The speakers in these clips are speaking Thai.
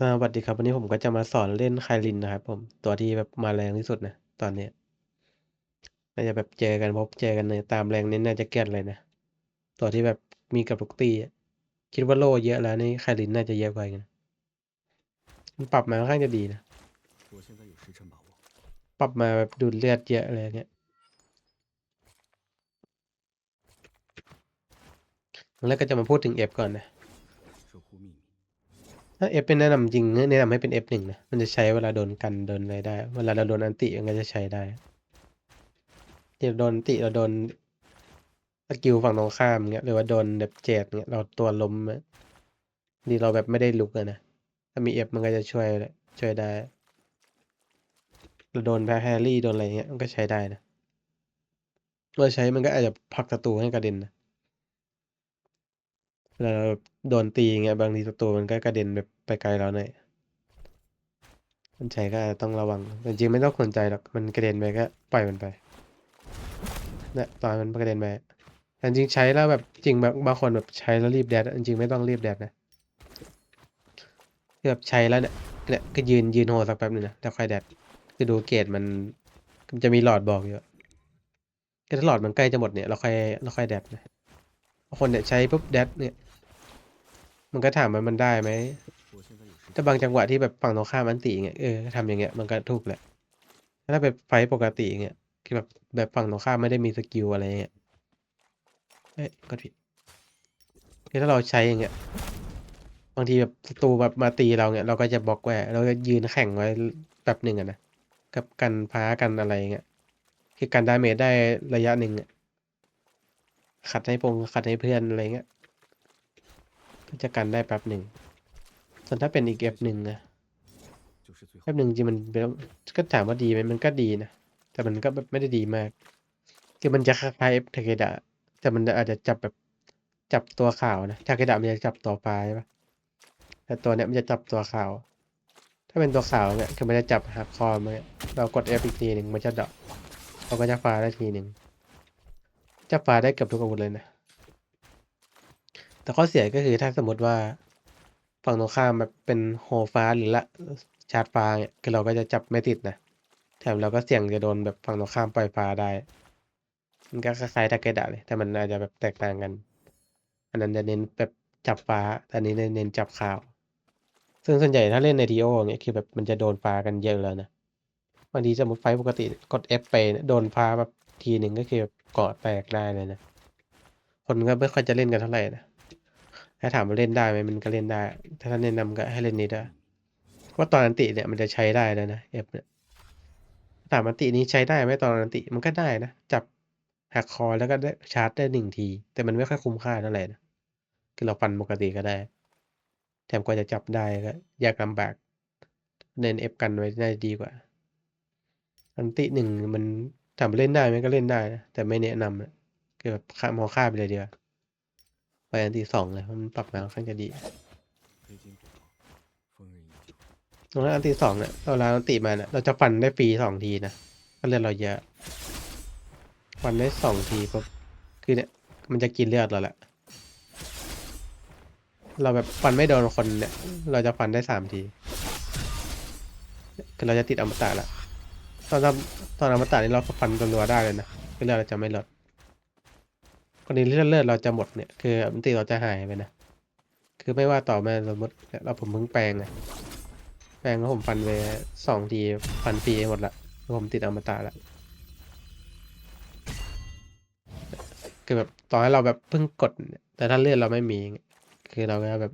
สวัสดีครับ วันนี้ผมก็จะมาสอนเล่นไคลินนะครับผมตัวที่แบบมาแรงที่สุดนะ ตอนนี้น่าจะแบบเจอกันพบเจอกันในตามแรงเน้นน่าจะเก็ตเลยนะ ตัวที่แบบมีกับทุกตีคิดว่าโลเยอะแล้วนี่ไคลินน่าจะเยอะกว่ากันมันปรับมาค่อนข้างจะดีนะ ปรับมาแบบดูดเลือดเยอะอะไรเนี่ยแล้วก็จะมาพูดถึงเอฟก่อนนะ ถ้า F เป็นแนะนำจริงแนะนำให้เป็น F1 นะ มันจะใช้เวลาโดนกันโดนอะไรได้ เวลาเราโดนอันติมันก็จะใช้ได้ที่เราโดนติเราโดนสกิลฝั่งตรงข้ามเงี้ยหรือว่าโดนแบบเจ็ดเงี้ยเราตัวล้มอะดีเราแบบไม่ได้ลุกอะนะถ้ามี F มันก็จะช่วยช่วยได้เราโดนแพ้แฮร์รี่โดนอะไรเงี้ยมันก็ใช้ได้นะเราใช้มันก็อาจจะผลักศัตรูให้กระเด็นนะ เวลาเราโดนตีเงี้ยบางทีศัตรูมันก็กระเด็นแบบไปไกลเราหน่อยมันใช้ก็อาจจะต้องระวังแต่จริงไม่ต้องสนใจหรอกมันกระเด็นไปก็ปล่อยมันไปเนี่ยตอนมันกระเด็นไปแต่จริงใช้แล้วแบบจริงแบบบางคนแบบใช้แล้วรีบแดดจริงไม่ต้องรีบแดดนะคือแบบใช้แล้วเนี่ยเนี่ยก็ยืนยืนโฮสักแป๊บหนึงนะแล้วค่อยแดดคือดูเกรดมันมันจะมีหลอดบอกอยู่ก็ถ้าหลอดมันใกล้จะหมดเนี่ยเราค่อยเราค่อยแดดนะบางคนเนี่ยใช้ปุ๊บแดดเนี่ย มันก็ถามมันมันได้ไหมแต่บางจังหวะที่แบบฝั่งตรงข้ามอันตีเงี้ยเออทำอย่างเงี้ยมันก็ถูกแหละถ้าแบบไฟปกติเงี้ยคือแบบแบบฝั่งตรงข้ามไม่ได้มีสกิลอะไรเงี้ยเอ้ยก็ผิดคือถ้าเราใช้อย่างเงี้ยบางทีแบบศัตรูแบบมาตีเราเงี้ยเราก็จะบล็อกไว้เราจะยืนแข่งไว้แบบหนึ่งอะนะกับกันพ้ากันอะไรเงี้ยคือการดาเมจได้ระยะหนึ่งขัดให้พงขัดให้เพื่อนอะไรเงี้ย ก็จะกันได้แป๊บหนึ่ง ส่วนถ้าเป็นอีก F1 นึ่งอะเอฟหนึ่งจริงมันก็ถามว่าดีไหมมันก็ดีนะ แต่มันก็แบบไม่ได้ดีมาก คือมันจะคล้ายๆเทาเกดะแต่มันอาจจะจับแบบจับตัวข่าวนะเทาเกดะมันจะจับตัวปลาใช่ปะแต่ตัวเนี้ยมันจะจับตัวข่าว ถ้าเป็นตัวขาวเนี้ยคือมันจะจับหักคอมันเรากด F อีกทีหนึ่งมันจะดอกเราก็จะฟ้าได้ทีหนึ่งจะฟ้าได้เกือบทุกอาวุธเลยนะ แต่ข้อเสียก็คือถ้าสมมติว่าฝั่งตรงข้ามแบบเป็นโฮฟ้าหรือละชาร์จฟ้าเนี่ยคือเราก็จะจับไม่ติดนะ แถมเราก็เสี่ยงจะโดนแบบฝั่งตรงข้ามปล่อยฟ้าได้ มันก็คล้ายๆทาเกดะเลย แต่มันอาจจะแบบแตกต่างกัน อันนั้นจะเน้นแบบจับฟ้าแต่อันนี้เน้นจับขาว ซึ่งส่วนใหญ่ถ้าเล่นในทีโอเนี่ยคือแบบมันจะโดนฟ้ากันเยอะแล้วนะบางทีสมมติไฟปกติกด F ไปเนี่ยโดนฟ้าแบบทีหนึ่งก็คือแบบเกาะแตกได้เลยนะ คนก็ไม่ค่อยจะเล่นกันเท่าไหร่นะ ถ้าถามว่าเล่นได้ไหมมันก็เล่นได้ ถ้าท่านแนะนำก็ให้เล่นนี้ได้ว่าตอนอันติเนี่ยมันจะใช้ได้แล้วนะเอฟเนี่ยถามอันตินี้ใช้ได้ไหมตอนอันติมันก็ได้นะ จับหักคอแล้วก็ได้ชาร์จได้หนึ่งที แต่มันไม่ค่อยคุ้มค่าเท่าไหร่นะคือเราฟันปกติก็ได้ แถมกว่าจะจับได้ก็ยากลำบากเน้นเอฟกันไว้ได้ดีกว่า อันติหนึ่งมันถามว่าเล่นได้ไหมก็เล่นได้นะแต่ไม่แนะนำนะคือแบบมองข้าไปเลยเดีกว่า ไปอันที่สองเลยมันปรับมาค่อนข้างจะดีตรงนั้นอันที่สองเนี่ยเราลาอันตีมาเนี่ยเราจะฟันได้ปีสองทีนะก็เลือดเราเยอะฟันได้สองทีปุ๊บคือเนี่ยมันจะกินเลือดเราแหละ เราแบบฟันไม่โดนคนเนี่ย เราจะฟันได้สามทีคือเราจะติดอมตะละตอนตอนอมตะนี่เราฟันจำนวได้เลยนะคืเลือดเราจะไม่ลด คนนี้เลือดเลือดเราจะหมดเนี่ยคืออันติเราจะหายไปนะคือไม่ว่าต่อมาสมมติเราผมเพิ่งแปลงไงแปลงแล้วผมฟันไปสองทีฟันฟรีหมดละผมติดอมตะละคือแบบต่อให้เราแบบเพิ่งกดเนี่ยแต่ถ้าเลือดเราไม่มี คือเราก็แบบ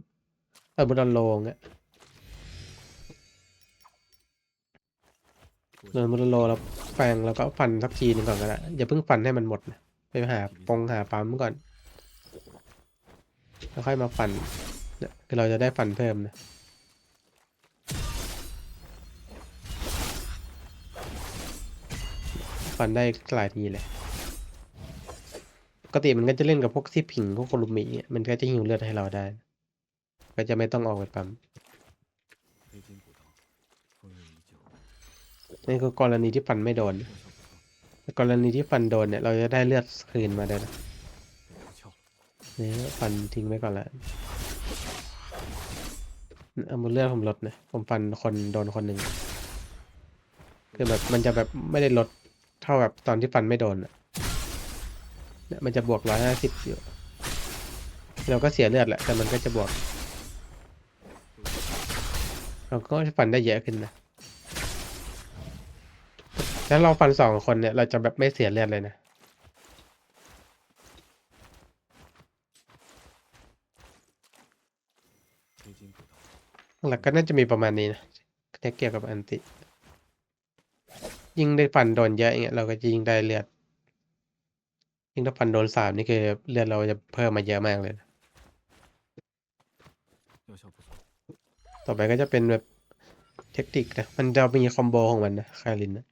เออบุเราโลงเงี้ย我โดนบุเราโลแล้วแปลงแล้วก็ฟันสักทีหนึงก่อนก็ได้อย่าเพิ่งฟันให้มันหมดนะ ไปหาปงหาปั๊มก่อน แล้วค่อยมาฝันเนี่ยเราจะได้ฝันเพิ่มนะฝันได้หลายทีเลยปกติมันก็จะเล่นกับพวกที่ผิงพวกโคลุมมิเนี่ยมันก็จะหิวเลือดให้เราได้ ก็จะไม่ต้องออกไปปั๊มนี่คือกรณีที่ฝันไม่โดน กรณีที่ฟันโดนเนี่ย เราจะได้เลือดคืนมาได้นะนี่ฟันทิ้งไว้ก่อนละเอามือเลือดผมลดนะผมฟันคนโดนคนหนึ่งคือแบบมันจะแบบไม่ได้ลดเท่าแบบตอนที่ฟันไม่โดนอะเนี่ยมันจะบวกร้อยห้าสิบอยู่ เราก็เสียเลือดแหละแต่มันก็จะบวก เราก็ฟันได้เยอะขึ้นนะ แล้วเราฟันสองคนเนี่ย เราจะแบบไม่เสียเลือดเลยนะ หลักก็น่าจะมีประมาณนี้นะเทคเกี่ยวกับอันติ ยิ่งได้ฟันโดนเยอะอย่างเงี้ยเราก็จะยิ่งได้เลือด ยิ่งถ้าฟันโดนสามนี่คือเลือดเราจะเพิ่มมาเยอะมากเลยนะต่อไปก็จะเป็นแบบเทคนิคนะ มันจะมีคอมโบของมันนะคาลินนะ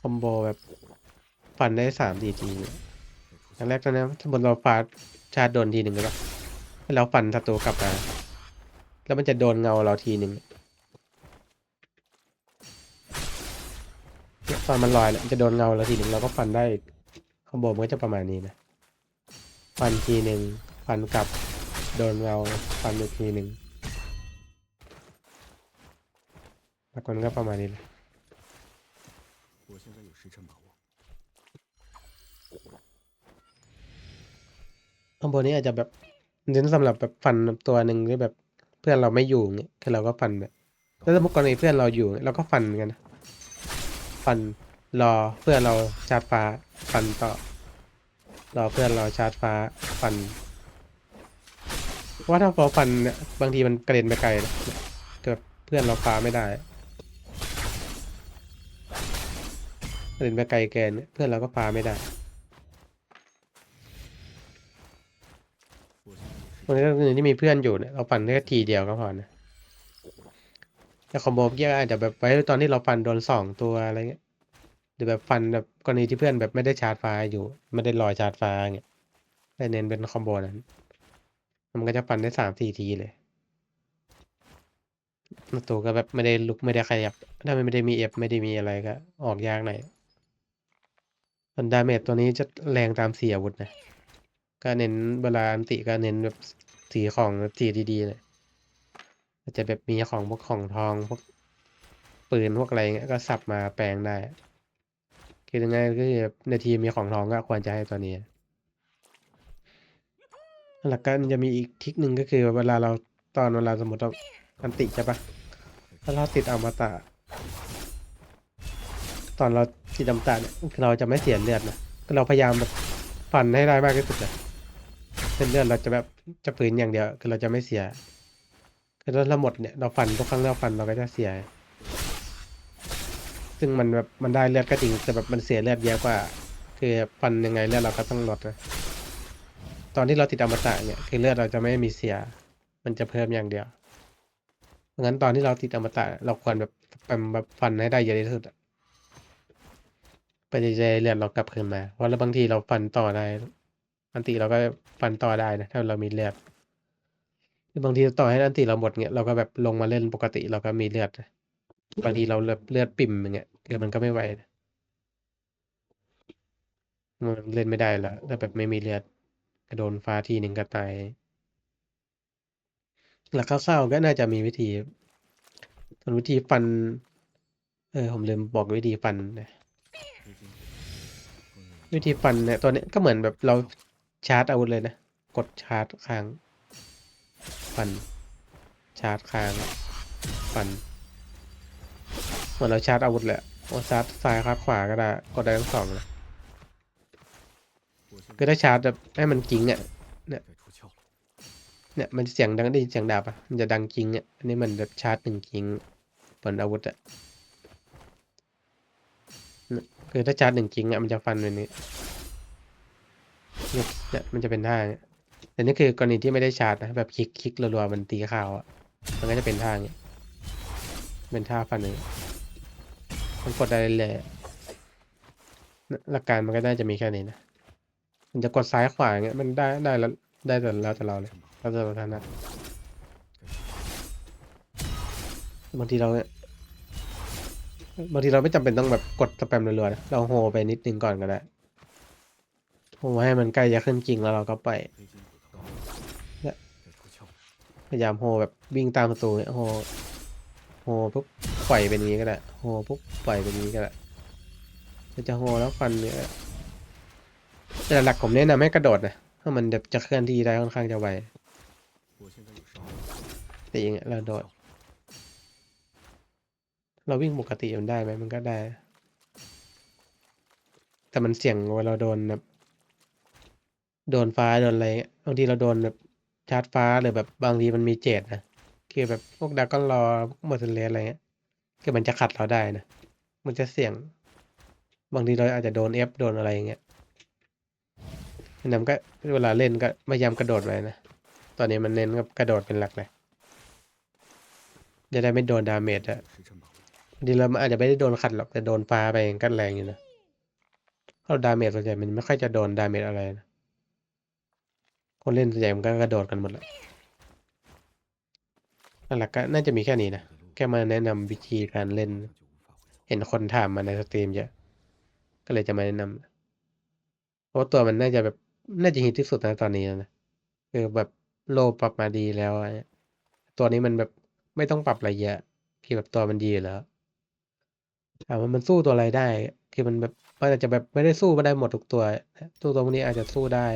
คอมโบแบบฟันได้สามสี่ทีเนี่ย得出อย่างแรกตอนนี้สมมติเราฟาดชาร์จโดนทีหนึ่งใช่ปะให้เราฟันศัตรูกลับมา แล้วมันจะโดนเงาเราทีหนึ่งเนี่ยตอนมันลอยเนี่ยมันจะโดนเงาเราทีหนึ่งเราก็ฟันได้คอมโบมันก็จะประมาณนี้นะฟันทีหนึ่งฟันกลับโดนเงาฟันอีกทีหนึ่งแล้วคนก็ประมาณนี้เลย 我现在有十成把握。 คอมโบนี้อาจจะแบบเน้นสำหรับแบบฟันตัวหนึ่งหรือแบบเพื่อนเราไม่อยู่เงี้ยคือเราก็ฟันแบบแล้วสมมติกรณีเพื่อนเราอยู่เราก็ฟันเหมือนกันนะฟันรอเพื่อนเราชาร์จฟ้า ฟันต่อ รอเพื่อนเราชาร์จฟ้า ฟันเพราะว่าถ้าพอฟันเนี่ยบางทีมันกระเด็นไปไกลนะเกิดเพื่อนเราฟ้าไม่ได้ เดินไปไกลแกนเพื่อนเราก็พาไม่ได้วันนี้ก็คือที่มีเพื่อนอยู่เนี่ยเราฟันแค่ทีเดียวก็พอนะแต่คอมโบเกี้ยอาจจะแบบไว้ตอนที่เราฟันโดนสองตัวอะไรเงี้ยหรือแบบฟันแบบกรณีที่เพื่อนแบบไม่ได้ชาร์จไฟอยู่ ไม่ได้ลอยชาร์จไฟเงี้ยแต่เน้นเป็นคอมโบนั้น มันก็จะฟันได้สามสี่ทีเลยตัวก็แบบไม่ได้ลุกไม่ได้ขยับ ถ้าไม่ได้มีเอฟไม่ได้มีอะไรก็ออกยากหน่อย ส่วนดาเมจตัวนี้จะแรงตามเสียอาวุธนะ ก็เน้นเวลาอันติก็เน้นแบบสีของสีดีๆเลยอาจจะแบบมีของพวกของทองพวกปืนพวกอะไรเงี้ยก็สับมาแปลงได้คือยังไงก็คือในทีมมีของทองก็ควรจะให้ตัวนี้หลักการจะมีอีกทิกหนึ่งก็คือเวลาเราตอนเวลาสมมติเราอันติใช่ปะถ้าเราติดอมตะ ตอนเราติดอมตะเนี่ยคือเราจะไม่เสียเลือดนะคือเราพยายามแบบฟันให้ได้มากที่สุดเลยเส้นเลือดเราจะแบบจะฝืนอย่างเดียว คือเราจะไม่เสีย คือถ้าเราหมดเนี่ยเราฟันทุกครั้งเราฟันเราก็จะเสีย ซึ่งมันแบบมันได้เลือดก็จริงแต่แบบมันเสียเลือดเยอะกว่า คือฟันยังไงเลือดเราก็ต้องลดนะตอนที่เราติดอมตะเนี่ยคือเลือดเราจะไม่มีเสีย มันจะเพิ่มอย่างเดียวเพราะงั้นตอนที่เราติดอมตะเราควรแบบแบบฟันให้ได้เยอะที่สุดอะ เพื่อจเลือดเรากลับคืนมา เพราะแล้บางทีเราฟันต่อได้อันติเราก็ฟันต่อได้นะถ้าเรามีเลือดคือบางทีต่อให้อันติเราหมดเงี้ยเราก็แบบลงมาเล่นปกติเราก็มีเลือดบางทีเราเลือดปิ่มอย่างเงี้ยเลือดมันก็ไม่ไหวมันเล่นไม่ได้ละถ้าแบบไม่มีเลือดกระโดนฟ้าทีหนึ่งก็ตายหลักข้าวๆก็น่าจะมีวิธีส่นวิธีฟัน เออผมลืมบอกวิธีฟันนะ วิธีปั่นเนี่ยตัวนี้ก็เหมือนแบบเราชาร์จอาวุธเลยนะ กดชาร์จค้างปั่นชาร์จค้างปั่นเหมือนเราชาร์จอาวุธแหละโอชาร์จซ้ายครับขวาก็ได้กดได้ทั้งสองเลยคือถ้ชาร์จแบบให้มันกิ้งอะเนี่ยเนี่ยมันจะเสียงดังได้ยินเสียงดาบอะมันจะดังกิ้งอะอันนี้มันแบบชาร์จหนึ่งกิ้งปั่นอาวุธอะ คือถ้าชาร์จหนึ่งกิ้งอะมันจะฟันแบบนี้เนี่ยเนี่ยมันจะเป็นท่าเนี่ยแต่นี่คือกรณีที่ไม่ได้ชาร์จนะแบบคลิกคลิกรัวๆมันตีข่าวอะมันก็จะเป็นท่าเนี้ยเป็นท่าฟันเลยมันกดได้เลยๆนะหลักการมันก็น่าจะมีแค่นี้นะมันจะกดซ้ายขวาอย่างเงี้ยมันได้ได้แล้วได้แต่แล้วแต่เราเลย，แล้วแต่เราถนัดบางทีเราเนี่ย บางทีเราไม่จำเป็นต้องแบบกดสแปมรัวๆนะเราโฮไปนิดนึงก่อนก็ได้โฮให้มันใกล้จะขึ้นจริงแล้วเราก็ไปพยายามโฮแบบวิ่งตามประตูเนี่ยโฮโฮปุ๊บปล่อยเป็นนี้ก็ได้โฮปุ๊บปล่อยเป็นนี้ก็ได้มันจะโฮแล้วฟันเนี่ยแต่หลักผมแนะนำให้กระโดดนะเพราะมันจะเคลื่อนที่ได้ค่อนข้างจะไวแต่ยังเราโดด เราวิ่งปกติมันได้ไหมมันก็ได้ แต่มันเสี่ยงเวลาเราโดนแบบโดนฟ้าโดนอะไรบางทีเราโดนแบบชาร์จฟ้าหรือแบบบางทีมันมีเจตนะคือแบบพวกดราก้อนรอพวกมอร์เทเลสอะไรเงี้ยคือมันจะขัดเราได้นะมันจะเสี่ยง บางทีเราอาจจะโดนเอฟโดนอะไรอย่างเงี้ยนะนำก็เวลาเล่นก็พยายามกระโดดไว้นะ ตอนนี้มันเน้นกับกระโดดเป็นหลักเลยจะได้ไม่โดนดาเมจอะ ดีแลามอาจจะไม่ได้โดนขัดหรอกแต่โดนฟ้าไปกัแรงอยู่นะเราดาเมจส่วนใหญ่มันไม่ค่อยจะโดนดาเมจอะไรนะคนเล่นส่วนใหญ่มันก็กระโดดกันหมดและหลักก็น่าจะมีแค่นี้นะแค่มาแนะนำวิธีการเล่น เห็นคนถามมาในสตรีมเยอะก็เลยจะมาแนะนำเพราะตัวมันน่าจะแบบน่าจะฮิตที่สุดนะตอนนี้นะคือแบบโลปรับมาดีแล้วตัวนี้มันแบบไม่ต้องปรับอะไรเยอะคือแบบตัวมันดีแล้ว ถามว่ามันสู้ตัวอะไรได้ คือมันแบบมันอาจจะแบบไม่ได้สู้ไมาได้หมดทุกตัวตัวตัวพวกนี้อาจจะสู้ได้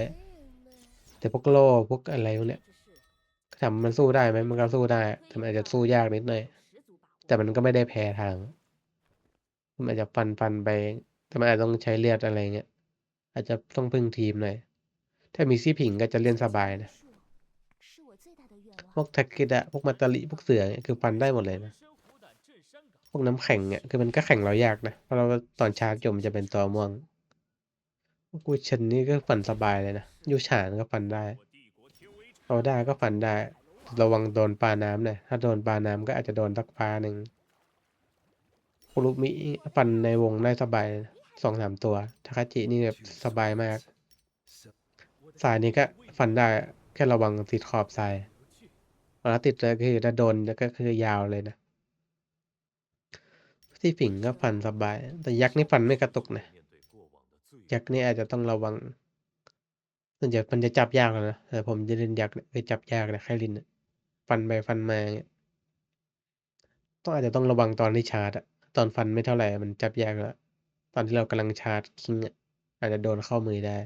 แต่พวกโลพวกอะไรพวกเนี้ยถามมันสู้ได้ไหมมันก็สู้ได้แต่มันอาจจะสู้ยากนิดหน่อยแต่มันก็ไม่ได้แพ้ทาง มันอาจจะฟันฟันไป แต่มันอาจจะต้องใช้เลือดอะไรเงี้ย อาจจะต้องพึ่งทีมหน่อย ถ้ามีซี่ผิงก็จะเล่นสบายนะ พวกแท็กกิดะพวกมาตาลิ พวกเสือเนี่ยคือฟันได้หมดเลยนะ วกน้ำแข็งเนี่ยคือมันก็แข่งเรายากนะเพราะเราตอนชาร์จจมนจะเป็นตัวม่วงกูเชนนี่ก็ฟันสบายเลยนะยูฉานก็ฟันได้เอาได้ก็ฟันได้ ระวังโดนปลาน้ำน่ยถ้าโดนปลาน้ำก็อาจจะโดนสักปลาหนึ่งคุรุมิฟันในวงได้สบายสองสามตัวทาคาจินี่แบบสบายมาก สายนี้ก็ฟันได้แค่ระวังติดขอบทรายเวลาติดเลยคือถ้าโดนก็คือยาวเลยนะ ที่ฝิ่งก็ฟันสบาย แต่ยักษ์นี่ฟันไม่กระตุกนะ ยักษ์นี่อาจจะต้องระวังส่วนใหญ่มันจะจับยากนะแต่ผมจะเล่นยักษ์เนี่ยจับยากนะแค่ลินน่ะฟันไปฟันมาเงี้ยต้องอาจจะต้องระวังตอนที่ชาร์จอะตอนฟันไม่เท่าไหร่มันจับยากแล้วตอนที่เรากำลังชาร์จคิงอะอาจจะโดนเข้ามือได้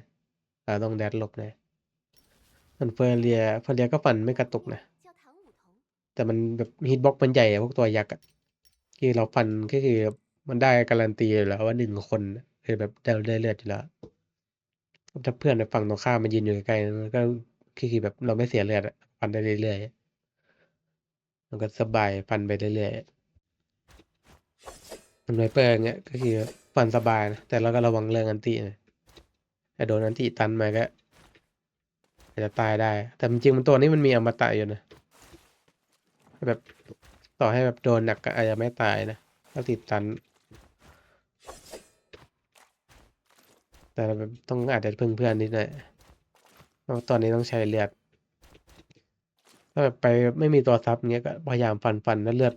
เราต้องแดดหลบนะมันเฟอร์เรียเฟอร์เรียก็ฟันไม่กระตุกนะ แต่มันแบบฮิตบ็อกมันใหญ่พวกตัวยักษ์อะ คือเราฟันก็คือมันได้การันตีอยู่แล้วว่าหนึ่งคนคือแบบได้ได้เลือดอยู่แล้วถ้าเพื่อนในฝั่งตรงข้ามมันยืนอยู่ใกล้ๆมันก็คือแบบเราไม่เสียเลือดฟันได้เรื่อยๆมันก็สบายฟันไปเรื่อยๆมันไวเปอร์อย่างเงี้ยก็คือฟันสบายนะแต่เราก็ระวังเรื่องอันตินะแต่โดนอันติตันมาก็อาจจะตายได้ แต่จริงๆมันตัวนี้มันมีอมตะอยู่นะแบบ ต่อให้แบบโดนหนักก็อาจจะไม่ตายนะถ้าติดตัน แต่แบบต้องอาจจะพึ่งเพื่อนนิดหน่อยเราตอนนี้ต้องใช้เลือดถ้าแบบไปไม่มีตัวซับเงี้ยก็พยายามฟันฟันแล้วเลือด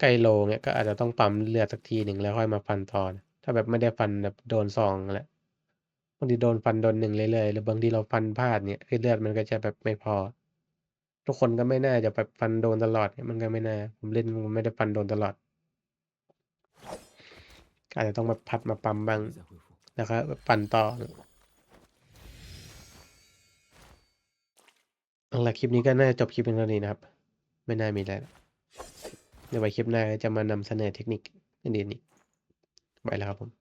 ใกล้โลเงี้ยก็อาจจะต้องปั๊มเลือดสักทีหนึ่งแล้วค่อยมาฟันตอน ถ้าแบบไม่ได้ฟันแบบโดนซองแหละบางทีโดนฟันโดนหนึ่งเรื่อยๆหรือบางทีเราฟันพลาดเนี่ยคือเลือดมันก็จะแบบไม่พอ ทุกคนก็ไม่น่าจะไปฟันโดนตลอดมันก็ไม่น่า ผมเล่นมันไม่ได้ฟันโดนตลอด อาจจะต้องมาพัดมาปั๊มบ้างนะครับปั่นต่อหลักคลิปนี้ก็น่าจบคลิปเป็นเท่านี้นะครับ ไม่น่ามีอะไรเดี๋ยวไปคลิปหน้าจะมานำเสนอเทคนิคอื่นๆอีกไปแล้วครับผม